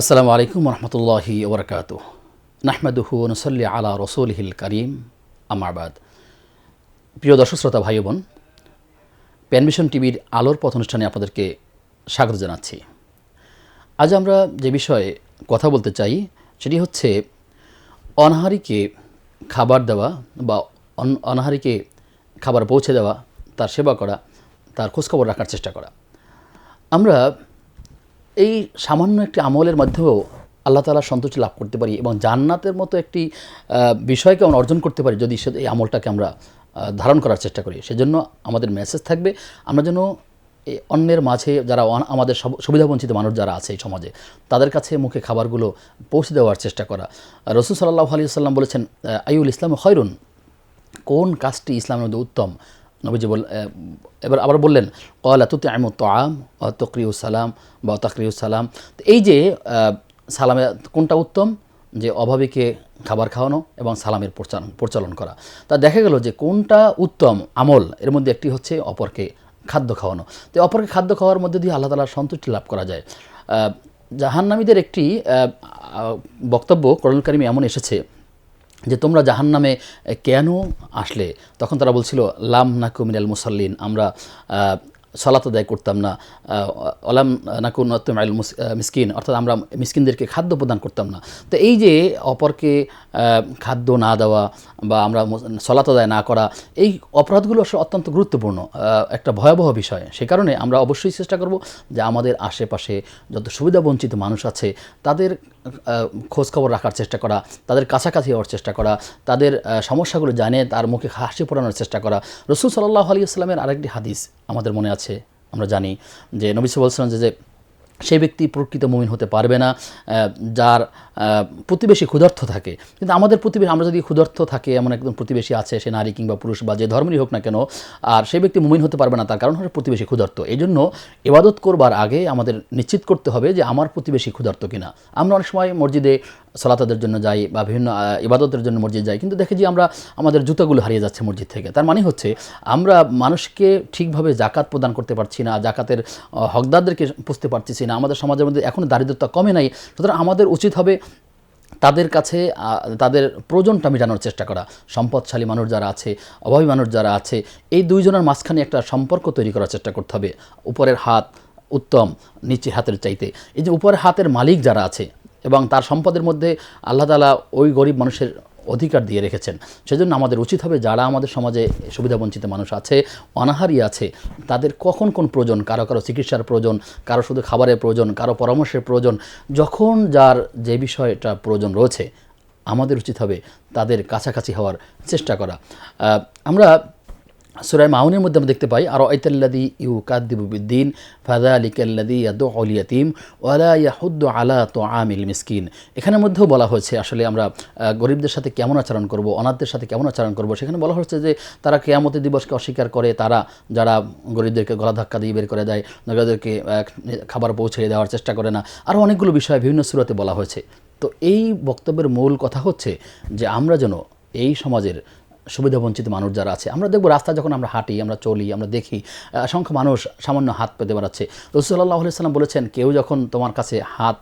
আসসালামু আলাইকুম রহমতুল্লাহি ওবরকাত নাহমেদুহু নসল্লি আলা রসুলহিল করিম আমাবাদ প্রিয় দর্শক, শ্রোতা, ভাই বোন প্যানভিশন টিভির আলোর পথ অনুষ্ঠানে আপনাদেরকে স্বাগত জানাচ্ছি। আজ আমরা যে বিষয়ে কথা বলতে চাই, সেটি হচ্ছে অনাহারিকে খাবার দেওয়া বা অন- অনাহারিকে খাবার পৌঁছে দেওয়া, তার সেবা করা, তার খোঁজখবর রাখার চেষ্টা করা। আমরা এই সামান্য একটি আমলের মাধ্যমেও আল্লাহ তালা সন্তুষ্টি লাভ করতে পারি এবং জান্নাতের মতো একটি বিষয়কে আমরা অর্জন করতে পারি যদি এই আমলটাকে আমরা ধারণ করার চেষ্টা করি। সেজন্য আমাদের মেসেজ থাকবে, আমরা যেন অন্যের মাঝে যারা আমাদের সব- সুবিধাবঞ্চিত মানুষ যারা আছে এই সমাজে, তাদের কাছে মুখে খাবারগুলো পৌঁছে দেওয়ার চেষ্টা করা। রসুল সাল্লাহ আলী সাল্লাম বলেছেন আইউল ইসলাম হয়রুন কোন কাজটি ইসলামের মধ্যে উত্তম? নবীজি বল এবার আবার বললেন কলা তুতে আমু তো আম তকরিউ সালাম বা তকরিউ সালাম। এই যে সালামে কোনটা উত্তম? যে অভাবীকে খাবার খাওয়ানো এবং সালামের প্রচারণ পরিচালন করা। তা দেখা গেল যে কোনটা উত্তম আমল? এর মধ্যে একটি হচ্ছে অপরকে খাদ্য খাওয়ানো। তো অপরকে খাদ্য খাওয়ার মধ্যে দিয়ে আল্লাহ তালার সন্তুষ্টি লাভ করা যায়। জাহান্নামীদের একটি বক্তব্য করণকারিমে এমন এসেছে যে তোমরা জাহান নামে কেন আসলে? তখন তারা বলছিল লাম নাকু মিনাল মুসাল্লিন আমরা সালাত আদায় করতাম না। অলাম নাকু নতুম আল মিসকিন, অর্থাৎ আমরা মিসকিনদেরকে খাদ্য প্রদান করতাম না। তো এই যে অপরকে খাদ্য না দেওয়া বা আমরা সলাত আদায় না করা, এই অপরাধগুলো আসলে অত্যন্ত গুরুত্বপূর্ণ। একটা ভয়াবহ বিষয়। সে কারণে আমরা অবশ্যই চেষ্টা করব যে আমাদের আশেপাশে যত সুবিধাবঞ্চিত মানুষ আছে, তাদের খোঁজখবর রাখার চেষ্টা করা, তাদের কাছাকাছি হওয়ার চেষ্টা করা, তাদের সমস্যাগুলো জানে, তার মুখে হাসি ফোটানোর চেষ্টা করা। রসুল সাল্লাহ আলী আসলামের আরেকটি হাদিস আমাদের মনে আছে, আমরা জানি। যে নবী বলছিলেন যে সেই ব্যক্তি প্রকৃত মুমিন হতে পারবে না যার প্রতিবেশী ক্ষুধার্থ থাকে। কিন্তু আমাদের প্রতিবেশী, আমরা যদি ক্ষুধার্থ থাকে, এমন একজন প্রতিবেশী আছে, সে নারী কিংবা পুরুষ বা যে ধর্মেরই হোক না কেন, আর সেই ব্যক্তি মুমিন হতে পারবে না, তার কারণ হলো প্রতিবেশী ক্ষুধার্ত। এই জন্য ইবাদত করবার আগে আমাদের নিশ্চিত করতে হবে যে, আমার প্রতিবেশী ক্ষুধার্ত কিনা। আমরা অনেক সময় মসজিদে সালাতাদের জন্য যাই বা বিভিন্ন ইবাদতের জন্য মসজিদ যাই। কিন্তু দেখে যে আমরা, আমাদের জুতাগুলো হারিয়ে যাচ্ছে মসজিদ থেকে। তার মানে হচ্ছে, আমরা মানুষকে ঠিকভাবে জাকাত প্রদান করতে পারছি না, জাকাতের হকদারদেরকে পুষতে পারতেছি না, আমাদের সমাজের মধ্যে এখনও দারিদ্রতা কমে নাই। সুতরাং আমাদের উচিত হবে তাদের কাছে তাদের প্রয়োজনটা মেটানোর চেষ্টা করা। সম্পদশালী মানুষ যারা আছে, অভাবী মানুষ যারা আছে, এই দুইজনের মাঝখানে একটা সম্পর্ক তৈরি করার চেষ্টা করতে হবে। উপরের হাত উত্তম নিচে হাতের চাইতে। এই যে উপরের হাতের মালিক যারা আছে এবং তার সম্পদের মধ্যে আল্লাহ তালা ওই গরিব মানুষের অধিকার দিয়ে রেখেছেন। সেজন্য আমাদের উচিত হবে যারা আমাদের সমাজে সুবিধাবঞ্চিত মানুষ আছে, অনাহারী আছে, তাদের কখন কোন প্রয়োজন? কারও কারও চিকিৎসার প্রয়োজন, কারও শুধু খাবারের প্রয়োজন, কারও পরামর্শের প্রয়োজন, যখন যার যে বিষয়টা প্রয়োজন রয়েছে, আমাদের উচিত হবে তাদের কাছাকাছি হওয়ার চেষ্টা করা। আমরা সুরায় মাউনের মধ্যে আমরা দেখতে পাই আর ঐতাল্লাদি ইউ কাদ্দিবুদ্দিন ফাদা আলিকাল্লাদি ইয়াদু অলিয়াতিম ওয়ালা ইয়াহুদ্দু আলা তো আমিল মিসকিন। এখানের মধ্যেও বলা হয়েছে, আসলে আমরা গরিবদের সাথে কেমন আচরণ করব, অনাথদের সাথে কেমন আচরণ করব, সেখানে বলা হচ্ছে যে, তারা কেয়ামতি দিবসকে অস্বীকার করে, তারা, যারা গরিবদেরকে গলা ধাক্কা দিয়ে বের করে দেয়, নগরদেরকে খাবার পৌঁছে দেওয়ার চেষ্টা করে না আরও অনেকগুলো বিষয় বিভিন্ন সুরাতে বলা হয়েছে। তো এই বক্তব্যের মূল কথা হচ্ছে যে, আমরা যেন এই সমাজের সুবিধাবঞ্চিত মানুষ যারা আছে, আমরা দেখব রাস্তা যখন আমরা হাঁটি, আমরা চলি, আমরা দেখি অসংখ্য মানুষ সামান্য হাত পেতে বেড়াচ্ছে। রসুল্লাহ সাল্লাম বলেছেন, কেউ যখন তোমার কাছে হাত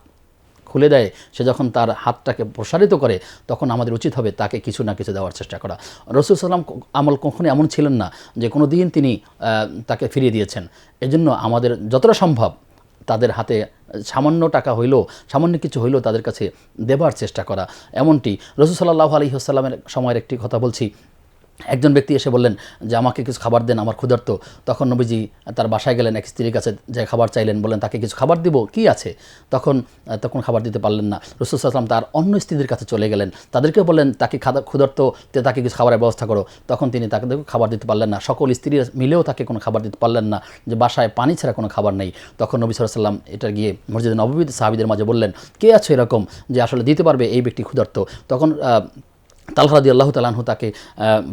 খুলে দেয়, সে যখন তার হাতটাকে প্রসারিত করে, তখন আমাদের উচিত হবে তাকে কিছু না কিছু দেওয়ার চেষ্টা করা। রসুল সাল্লাম আমল কখনো এমন ছিলেন না যে কোনো দিন তিনি তাকে ফিরিয়ে দিয়েছেন। এজন্য আমাদের যতটা সম্ভব তাদের হাতে সামান্য টাকা হইলেও, সামান্য কিছু হইলেও তাদের কাছে দেবার চেষ্টা করা। এমনটি রসুল সাল্লাহ আলী আসসালামের সময়ের একটি কথা বলছি। একজন ব্যক্তি এসে বললেন যে, আমাকে কিছু খাবার দেন, আমার ক্ষুধার্ত। তখন নবীজি তার বাসায় গেলেন, এক স্ত্রীর কাছে যে খাবার চাইলেন, বললেন, তাকে কিছু খাবার দিব? কি আছে? তখন তখন খাবার দিতে পারলেন না। রসুল সাল্লাম তার অন্য স্ত্রীদের কাছে চলে গেলেন। তাদেরকেও বললেন, তাকে খাদা, ক্ষুধার্ত, তে তাকে কিছু খাবারের ব্যবস্থা করো। তখন তিনি তাকে খাবার দিতে পারলেন না। সকল স্ত্রী মিলেও তাকে কোনো খাবার দিতে পারলেন না, যে বাসায় পানি ছাড়া কোনো খাবার নেই। তখন নবী সাল্লাম এটা গিয়ে মসজিদ নবীদ সাহাবিদের মাঝে বললেন, কে আছে এরকম যে আসলে দিতে পারবে এই ব্যক্তি ক্ষুধার্ত? তখন আহ, তালহাদি আল্লাহ তালাহু তাকে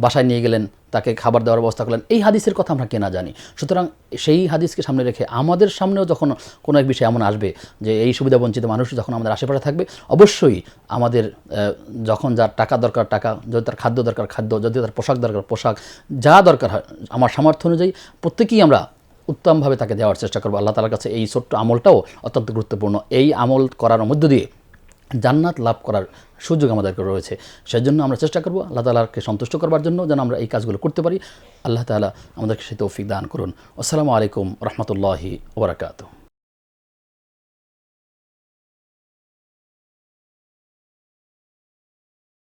বাসায় নিয়ে গেলেন তাকে খাবার দেওয়ার ব্যবস্থা করলেন। এই হাদিসের কথা আমরা কেনা জানি। সুতরাং সেই হাদিসকে সামনে রেখে আমাদের সামনেও যখন কোনো এক বিষয় এমন আসবে যে এই সুবিধাবঞ্চিত মানুষ যখন আমাদের আশেপাশে থাকবে অবশ্যই আমাদের যখন যার টাকা দরকার টাকা যদি তার খাদ্য দরকার খাদ্য যদি তার পোশাক দরকার পোশাক যা দরকার হয় আমার সামর্থ্য অনুযায়ী প্রত্যেকেই আমরা উত্তমভাবে তাকে দেওয়ার চেষ্টা করব। আল্লাহ তালার কাছে এই ছোট্ট আমলটাও অত্যন্ত গুরুত্বপূর্ণ। এই আমল করার মধ্য দিয়ে জান্নাত লাভ করার সুযোগ আমাদেরকে রয়েছে। সেজন্য আমরা চেষ্টা করব আল্লাহ তালাকে সন্তুষ্ট করবার জন্য যেন আমরা এই কাজগুলো করতে পারি। আল্লাহ তালা আমাদেরকে সে তৌফিক দান করুন। আসসালামু আলাইকুম রহমতুল্লাহি ওবরাকাতু